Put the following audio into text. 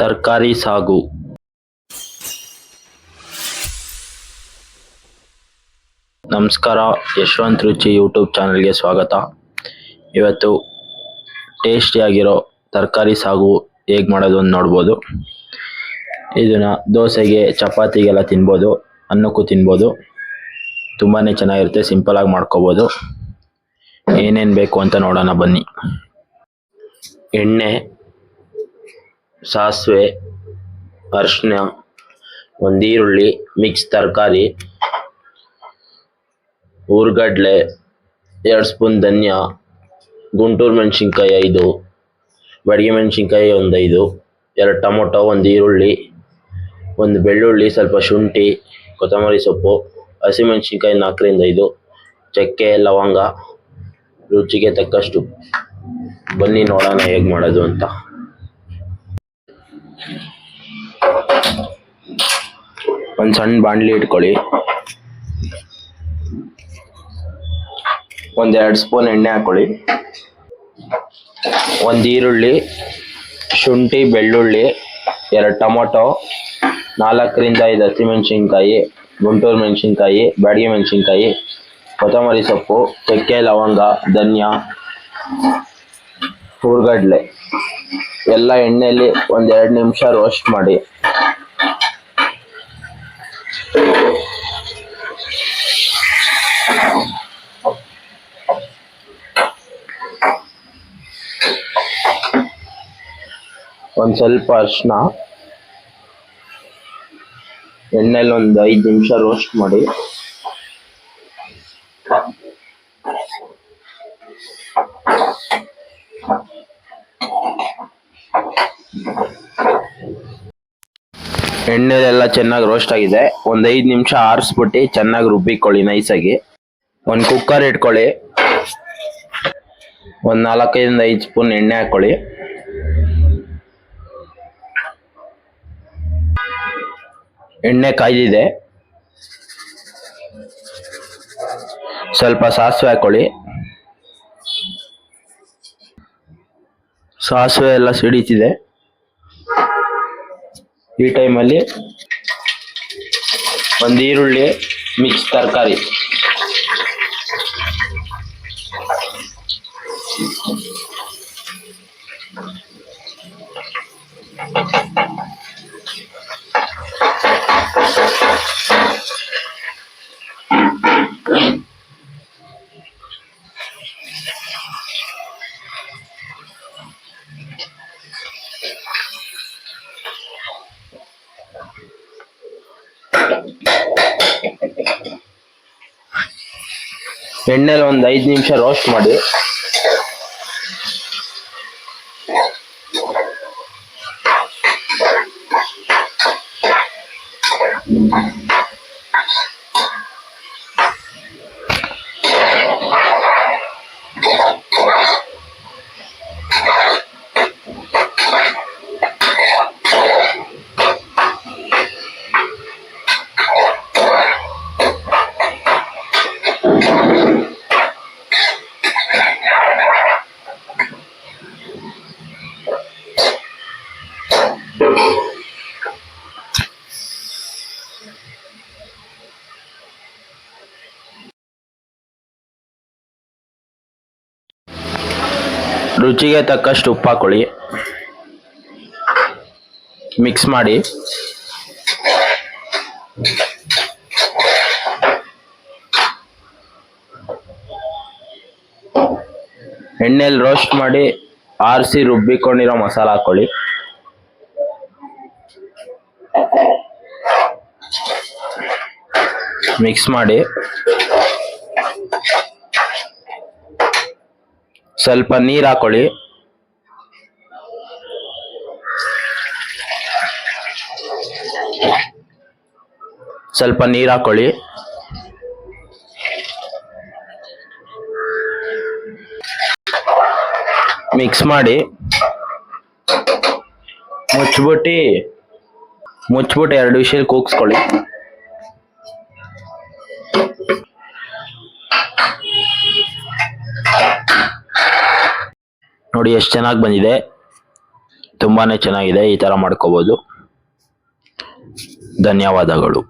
ತರಕಾರಿ ಸಾಗು. ನಮಸ್ಕಾರ, ಯಶವಂತ್ ರುಚಿ ಯೂಟ್ಯೂಬ್ ಚಾನಲ್ಗೆ ಸ್ವಾಗತ. ಇವತ್ತು ಟೇಸ್ಟಿಯಾಗಿರೋ ತರಕಾರಿ ಸಾಗು ಹೇಗೆ ಮಾಡೋದು ಅಂತ ನೋಡ್ಬೋದು. ಇದನ್ನ ದೋಸೆಗೆ, ಚಪಾತಿಗೆಲ್ಲ ತಿನ್ಬೋದು, ಅನ್ನಕ್ಕೂ ತಿನ್ಬೋದು. ತುಂಬಾ ಚೆನ್ನಾಗಿರುತ್ತೆ ಸಿಂಪಲಾಗಿ ಮಾಡ್ಕೋಬೋದು. ಏನೇನು ಬೇಕು ಅಂತ ನೋಡೋಣ ಬನ್ನಿ. ಎಣ್ಣೆ ಸಾಸಿವೆ ಅರಿಶಿನ ಒಂದು ಈರುಳ್ಳಿ ಮಿಕ್ಸ್ ತರಕಾರಿ ಹುರ್ಗಡ್ಲೆ ಎರಡು ಸ್ಪೂನ್ ಧನ್ಯ, ಗುಂಟೂರು ಮೆಣಸಿನ್ಕಾಯಿ ಐದು ಬಡಿಗೆ ಮೆಣಸಿನ್ಕಾಯಿ ಒಂದು ಐದು, ಎರಡು ಟೊಮೊಟೊ, ಒಂದು ಈರುಳ್ಳಿ, ಒಂದು ಬೆಳ್ಳುಳ್ಳಿ, ಸ್ವಲ್ಪ ಶುಂಠಿ, ಕೊತ್ತಂಬರಿ ಸೊಪ್ಪು ಹಸಿಮೆಣಸಿನ್ಕಾಯಿ ನಾಲ್ಕರಿಂದ ಐದು, ಚಕ್ಕೆ, ಲವಂಗ, ರುಚಿಗೆ ತಕ್ಕಷ್ಟು. ಬನ್ನಿ ನೋಡೋಣ ಹೇಗೆ ಮಾಡೋದು ಅಂತ. ಒಂದು ಸಣ್ಣ ಬಾಣಲಿ ಇಟ್ಕೊಳ್ಳಿ. ಒಂದೆರಡು ಸ್ಪೂನ್ ಎಣ್ಣೆ ಹಾಕೊಳ್ಳಿ. ಒಂದು ಈರುಳ್ಳಿ, ಶುಂಠಿ, ಬೆಳ್ಳುಳ್ಳಿ, ಎರಡು ಟೊಮೊಟೊ, ನಾಲ್ಕರಿಂದ ಐದು ಹಸಿಮೆಣಸಿನ್ಕಾಯಿ, ಗುಂಟೂರು ಮೆಣಸಿನ್ಕಾಯಿ, ಬ್ಯಾಡಿಗೆ ಮೆಣಸಿನ್ಕಾಯಿ, ಕೊತ್ತಂಬರಿ ಸೊಪ್ಪು, ಚಕ್ಕೆ, ಲವಂಗ, ಧನ್ಯ, ಹುರ್ಗಡ್ಲೆ. ಎಲ್ಲ ಎಣ್ಣೆಯಲ್ಲಿ ಒಂದ್ ಎರಡು ನಿಮಿಷ ರೋಸ್ಟ್ ಮಾಡಿ. ಒಂದ್ ಸ್ವಲ್ಪ ಅರ್ಶನ ಎಣ್ಣೆಲಿ ಒಂದ್ ಐದು ನಿಮಿಷ ರೋಸ್ಟ್ ಮಾಡಿ. ಎಣ್ಣೆಲೆಲ್ಲ ಚೆನ್ನಾಗಿ ರೋಸ್ಟ್ ಆಗಿದೆ. ಒಂದು ಐದು ನಿಮಿಷ ಆರಿಸ್ಬಿಟ್ಟು ಚೆನ್ನಾಗಿ ರುಬ್ಬಿಕೊಳ್ಳಿ ನೈಸಾಗಿ ಒಂದು ಕುಕ್ಕರ್ ಇಟ್ಕೊಳ್ಳಿ. ಒಂದು ನಾಲ್ಕೈದಿಂದ ಐದು ಸ್ಪೂನ್ ಎಣ್ಣೆ ಹಾಕೊಳ್ಳಿ. ಎಣ್ಣೆ ಕಾಯ್ದಿದೆ. ಸ್ವಲ್ಪ ಸಾಸಿವೆ ಹಾಕೊಳ್ಳಿ. ಸಾಸಿವೆ ಎಲ್ಲ ಸಿಡಿತಿದೆ. ಈ ಟೈಮಲ್ಲಿ ಒಂದು ಈರುಳ್ಳಿ ಮಿಕ್ಸ್ ತರಕಾರಿ. ಎಣ್ಣೆಲಿ ಒಂದು ಐದು ನಿಮಿಷ ರೋಸ್ಟ್ ಮಾಡಿ. ರುಚಿಗೆ ತಕ್ಕಷ್ಟು ಉಪ್ಪು ಹಾಕೊಳ್ಳಿ ಮಿಕ್ಸ್ ಮಾಡಿ. ಎಣ್ಣೆಲಿ ರೋಸ್ಟ್ ಮಾಡಿ ಆರಿಸಿ ರುಬ್ಬಿಕೊಂಡಿರೋ ಮಸಾಲ ಹಾಕೊಳ್ಳಿ. ಮಿಕ್ಸ್ ಮಾಡಿ. ಸ್ವಲ್ಪ ನೀರು ಹಾಕೊಳ್ಳಿ. ಸ್ವಲ್ಪ ನೀರು ಹಾಕೊಳ್ಳಿ. ಮಿಕ್ಸ್ ಮಾಡಿ. ಮುಚ್ಬಿಟ್ಟು. ಮುಚ್ಬಿಟ್ಟು ಎರಡು ವಿಷಯ ಕೂಗಿಸ್ಕೊಳ್ಳಿ. ನೋಡಿ ಎಷ್ಟು ಚೆನ್ನಾಗಿ ಬಂದಿದೆ. ತುಂಬಾನೇ ಚೆನ್ನಾಗಿದೆ. ಈ ಥರ ಮಾಡ್ಕೋಬೋದು. ಧನ್ಯವಾದಗಳು.